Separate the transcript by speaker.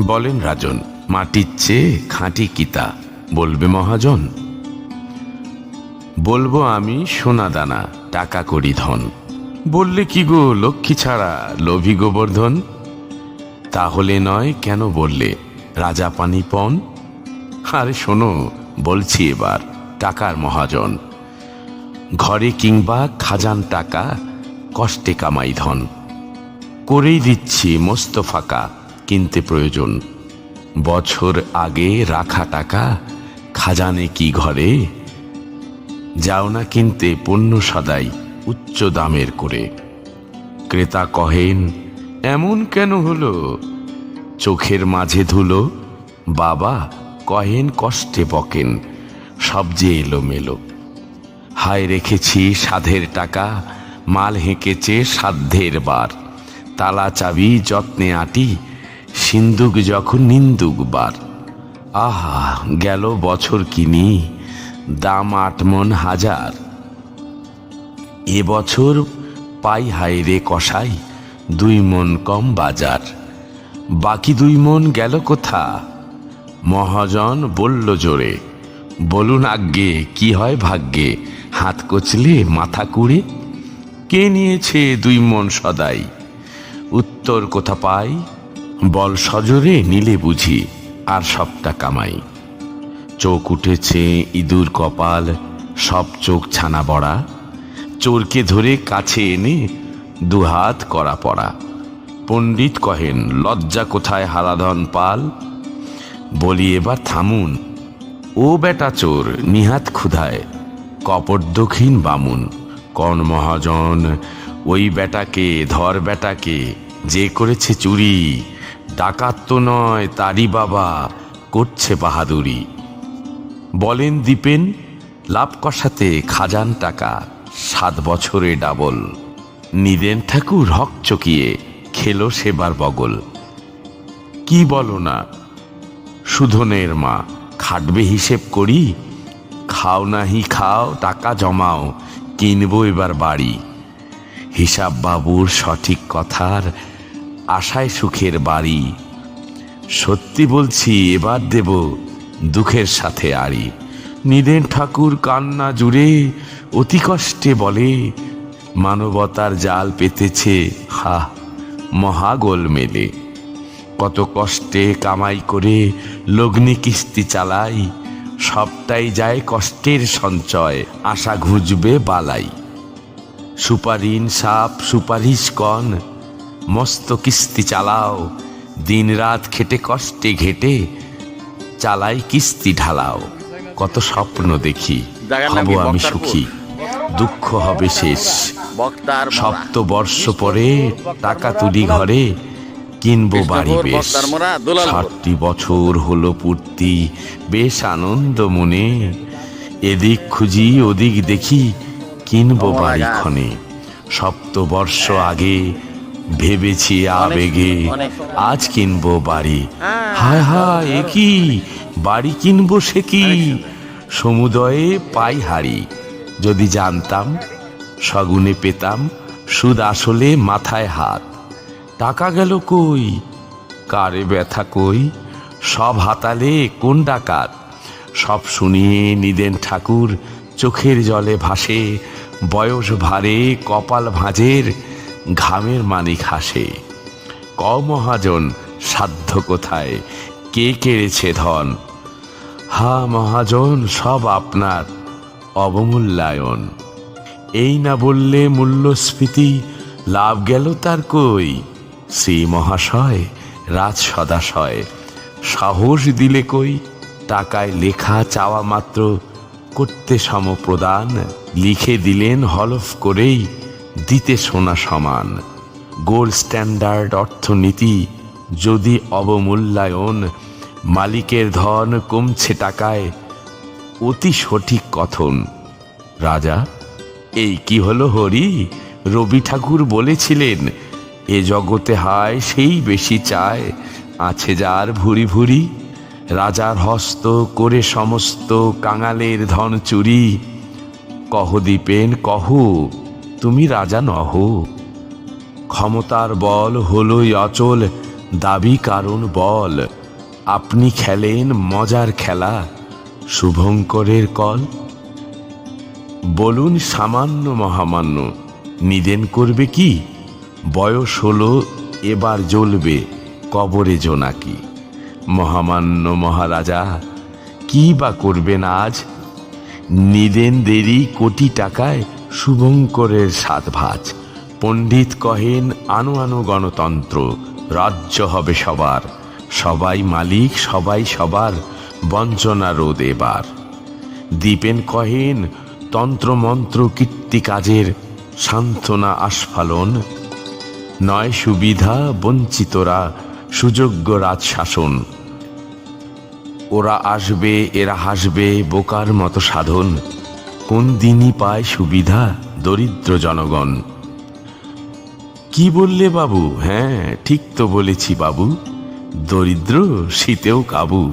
Speaker 1: বলেন রাজন, মাটির চেয়ে খাঁটি কিতা, বলবে মহাজন। বলব আমি সোনা দানা, টাকা করি ধন। বললে কি গো, লক্ষ্মী ছাড়া লোভী গোবর্ধন? তাহলে নয় কেন বললে, রাজা পানি পন? আরে শোনো, বলছি এবার, টাকার মহাজন। ঘরে কিংবা খাজান টাকা, কষ্টে কামাই ধন। করেই দিচ্ছি মস্ত ফাঁকা কিনতে প্রয়োজন। বছর আগে রাখা টাকা, খাজানে কি ঘরে? যাও না কিনতে পণ্য সদাই উচ্চ দামের করে। ক্রেতা কহেন, এমন কেন হলো? চোখের মাঝে ধুলো? বাবা কহেন, কষ্টে বকেন, সব যে এলো মেলো হায় রেখেছি সাধের টাকা, মাল হেঁকেছে সাধ্যের বার। তালা চাবি, যত্নে আটি সিন্দুক যখন নিন্দুক বার। আহা, গেল বছর কিনি, দাম আট মন হাজার। এবছর পাই হায় রে কষাই দুই মন কম বাজার। বাকি দুই মন গেল কোথা? মহাজন বলল জোরে, বলুন আজ্ঞে, কি হয় ভাগ্যে? হাত কচলে মাথা কুড়ে? কে নিয়েছে দুই মন সদাই? উত্তর কোথা পাই? বল সজরে নিলে বুঝি, আর সবটা কামাই। চোখ উঠেছে ইঁদুর কপাল, সব চোখ ছানা বড়া। চোরকে ধরে কাছে এনে দুহাত করা পড়া। পণ্ডিত কহেন, লজ্জা কোথায় হারাধন পাল? বলি, এবার থামুন। ও বেটা চোর, নিহাত ক্ষুধায়। কপট দক্ষিণ বামুন। কন মহাজন, ওই বেটাকে, ধর বেটাকে, যে করেছে চুরি। ডাকাত তো নয়, তারই বাবা, করছে বাহাদুরি। বলেন দীপেন, লাভ কষাতে খাজান টাকা, সাত বছরে ডাবল। নিদেন ঠাকুর হক চকিয়ে, খেলো সেবার বগল। কি বলো না, সুধনের মা, খাটবে হিসেব করি? খাও নাহি, খাও, টাকা জমাও, কিনবো এবার বাড়ি। হিসাব বাবুর সঠিক কথার আশায় সুখের বাড়ি। সত্যি বলছি, এবার দেব দুঃখের সাথে আড়ি। নিদেন ঠাকুর কান্না জুড়ে, অতি কষ্টে বলে, মানবতার জাল পেতেছে, হা, মহাগোল মেলে। কত কষ্টে কামাই করে লগ্নি কিস্তি চালাই, সবটাই যায় কষ্টের সঞ্চয়, আশা ঘুঁজবে বালাই। সুপারিন সাপ, সুপারিশ কন মস্ত কিস্তি চালাও। দিন রাত খেটে কষ্টে ঘেটে চালাই কিস্তি ঢালাও। কত স্বপ্ন দেখি হব? আমি? সুখী। দুঃখ হবে শেষ। সপ্ত বর্ষ পরে টাকা তুলি ঘরে কিনবো বাড়ি বেশ। ষাটটি বছর হলো পূর্তি বেশ আনন্দ মনে। এদিক খুঁজি ওদিক দেখি কিনবো বাড়ি ক্ষণে। সপ্ত বর্ষ আগে ভেবেছি আবেগে আজ কিনবো বাড়ি।
Speaker 2: হ্যাঁ।
Speaker 1: হায় হায় এ কি বাড়ি কিনবো সে কি? সমুদয়ে পাই হারি। যদি জানতাম সগুনে পেতাম সুদ আসলে মাথায় হাত। টাকা গেল কই? কারে ব্যথা কই? সব হাতালে কোন ডাকাত? সব শুনিয়ে নিদেন ঠাকুর চোখের জলে ভাসে বয়স ভারে কপাল ভাঁজের ঘামের মানিক হাসে। ক মহাজন সাধ্য কোথায়? কে কেড়েছে ধন? হা মহাজন, সব আপনার অবমূল্যায়ন। এই না বললে মূল্যস্ফীতি, লাভ গেল তার কই? শ্রী মহাশয়, রাজ সদাশয়, সাহস দিলে কই? টাকায় লেখা চাওয়া মাত্র, করতে সমপ্রদান লিখে দিলেন হলফ করেই দিতে সোনা সমান। গোল্ড স্ট্যান্ডার্ড অর্থনীতি, যদি অবমূল্যায়ন, মালিকের ধন কমছে টাকায়, অতি সঠিক কথন। রাজা, এই কি হলো হরি? রবি ঠাকুর বলেছিলেন, এ জগতে হায় সেই বেশি চায়, আছে যার ভুরি ভুরি। রাজার হস্ত করে সমস্ত কাঙালের ধন চুরি, কহ দীপেন কহ তুমি রাজা নহ। ক্ষমতার বল হলোই অচল, দাবি কারণ বল। আপনি খেলেন মজার খেলা, শুভঙ্করের কল। বলুন সামান্য মহামান্য নিদেন করবে কি? বয়স হলো, এবার জ্বলবে, কবরে জোনাকি। মহামান্য মহারাজা, কি বা করবেন আজ? নিদেন দেরি কোটি টাকায় শুভঙ্করের সাত ভাজ পণ্ডিত কহেন, আনু আনু গণতন্ত্র, রাজ্য হবে সবার। সবাই মালিক, সবাই সবার, বঞ্চনা রোদ এবার। দীপেন কহেন, তন্ত্রমন্ত্র কীর্তি কাজের সান্ত্বনা আস্ফালন। নয় সুবিধা বঞ্চিতরা, সুযোগ্য রাজশাসন। ওরা আসবে, এরা হাসবে, বোকার মতো সাধন। কোন দিনই পায় সুবিধা দরিদ্র জনগণ। কি বললে বাবু? হ্যাঁ ঠিক তো বলেছি বাবু। দরিদ্র শীতেও কাবু।